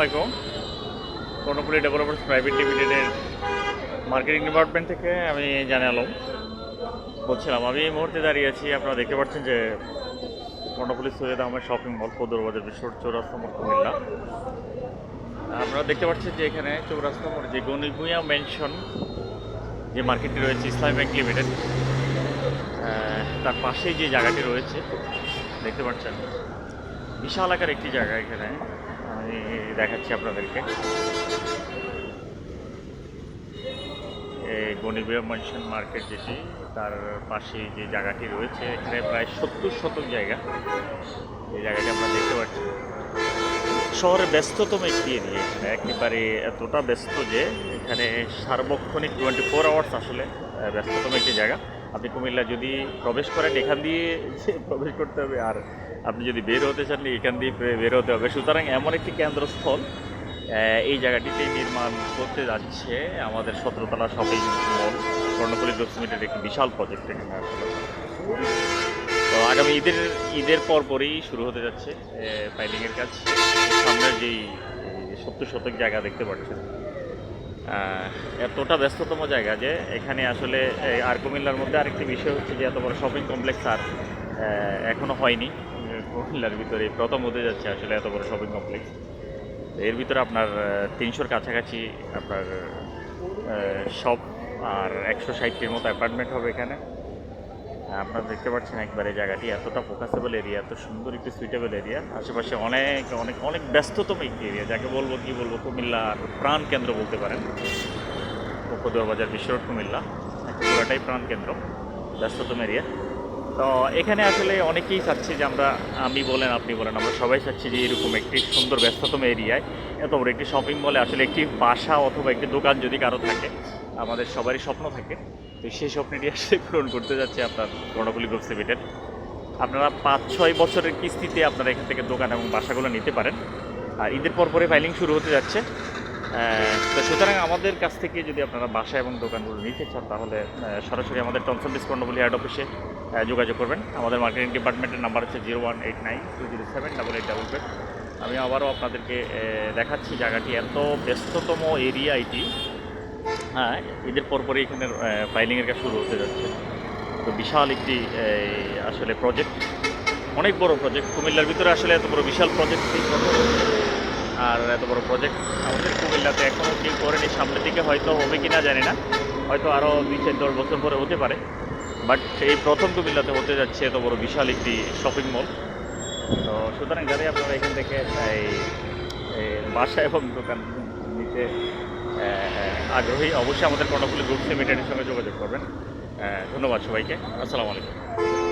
আলাইকুম। Karnapuri developers private লিমিটেডের marketing department থেকে আমি জানে আলম। বলছিলাম, আমি এই মুহূর্তে দাঁড়িয়ে আছি, আপনারা দেখতে পাচ্ছেন যে কর্ণপুলি সৈয়দ আহমেদ শপিং মল পদুরবাজার বিশ্বর চৌরাস্তা মোড়, কুমিল্লা। আপনারা দেখতে পাচ্ছেন যে এখানে চৌরাস্তা মোড়, যে গনিভুয়া মেনশন যে মার্কেটটি রয়েছে, ইসলামী ব্যাংক লিমিটেড তার পাশেই যে জায়গাটি রয়েছে, দেখতে পাচ্ছেন, বিশাল আকার একটি জায়গা এখানে। দেখাচ্ছি আপনাদেরকে। গণিবিয়া মনসন মার্কেট যেটি, তার পাশে যে জায়গাটি রয়েছে, এখানে প্রায় সত্তর শতক জায়গা। এই জায়গাটি আমরা দেখতে পাচ্ছি। শহরের ব্যস্ততম একটি এরিয়া এখানে। একেবারে এতটা ব্যস্ত যে, এখানে সার্বক্ষণিক টোয়েন্টি ফোর আওয়ার্স আসলে ব্যস্ততম একটি জায়গা। আপনি কুমিল্লা যদি প্রবেশ করেন, এখান দিয়ে প্রবেশ করতে হবে, আর আপনি যদি বের হতে চান, এখান দিয়ে বের হতে হবে। সুতরাং এমন একটি কেন্দ্রস্থল এই জায়গাটিতে নির্মাণ করতে যাচ্ছে আমাদের সতেরোতলা শপিং মল গ্রুপস লিমিটেড একটি বিশাল প্রজেক্ট এখানে আসলে। তো আগামী ঈদের ঈদের পর পরই শুরু হতে যাচ্ছে ফাইলিংয়ের কাজ। সামনের যেই সত্তর শতক জায়গা দেখতে পাচ্ছেন এতটা ব্যস্ততম জায়গা যে এখানে আসলে আর কুমিল্লার মধ্যে আরেকটি বিষয় হচ্ছে যে এত বড় শপিং কমপ্লেক্স আর এখনও হয়নি। কুমিল্লার ভিতরে প্রথম হতে যাচ্ছে আসলে এত বড় শপিং কমপ্লেক্স এর ভিতরে আপনার তিনশোর কাছাকাছি আপনার শপ আর একশো ষাটটির মতো অ্যাপার্টমেন্ট হবে এখানে। আপনারা দেখতে পাচ্ছেন একবারে জায়গাটি এতটা ফোকাসেবল এরিয়া এত সুন্দর একটি সুইটেবল এরিয়া আশেপাশে অনেক অনেক অনেক ব্যস্ততম একটি এরিয়া যাকে বলব কি বলব, কুমিল্লার প্রাণ কেন্দ্র বলতে পারেন। উপদুয়ার বাজার বিশ্ব রোড কুমিল্লা পুরোটাই প্রাণ কেন্দ্র, ব্যস্ততম এরিয়া তো এখানে আসলে অনেকেই চাচ্ছে যে আমরা, আমি বলেন, আপনি বলেন, আমরা সবাই চাচ্ছি যে এরকম একটি সুন্দর ব্যস্ততম এরিয়ায় এত বড় একটি শপিং মলে আসলে একটি বাসা অথবা একটি দোকান যদি কারও থাকে আমাদের সবারই স্বপ্ন থাকে। তো সেই স্বপ্নটি আসলে পূরণ করতে যাচ্ছে আপনার কর্ণফুলি গ্রুপ লিমিটেড। আপনারা পাঁচ, ছয় বছরের কিস্তিতে আপনারা এখান থেকে দোকান এবং বাসাগুলো নিতে পারেন। আর ঈদের পর পরে ফাইলিং শুরু হতে যাচ্ছে। তো সুতরাং আমাদের কাছ থেকে যদি আপনারা বাসা এবং দোকানগুলো নিতে চান, তাহলে সরাসরি আমাদের টনসন ডিসকাউন্ট বলি হেড অফিসে যোগাযোগ করবেন। আমাদের মার্কেটিং ডিপার্টমেন্টের নাম্বার হচ্ছে zero one eight nine two zero seven double eight double আমি আবারও আপনাদেরকে দেখাচ্ছি জায়গাটি। এত ব্যস্ততম এরিয়া এটি। হ্যাঁ ঈদের পরপরই এখানে ফাইলিংয়ের কাজ শুরু হতে যাচ্ছে। তো বিশাল একটি আসলে প্রজেক্ট অনেক বড় প্রজেক্ট কুমিল্লার ভিতরে আসলে এত বড় বিশাল প্রজেক্ট আর এত বড় প্রজেক্ট আমাদের কুমিল্লাতে এখনও কেউ করেনি। সামনের দিকে হয়তো হবে কি না জানি না। হয়তো আরও দুই চার দশ বছর পরে হতে পারে। বাট এই প্রথম কুমিল্লাতে হতে যাচ্ছে এত বড় বিশাল একটি শপিং মল তো সুতরাং যারাই আপনারা এখান থেকে এই বাসা এবং দোকান আহ, আগ্রহী অবশ্যই আমাদের কর্ণফুলি গ্রুপ সেমিটারের সঙ্গে যোগাযোগ করবেন। ধন্যবাদ সবাইকে। আসসালামু আলাইকুম।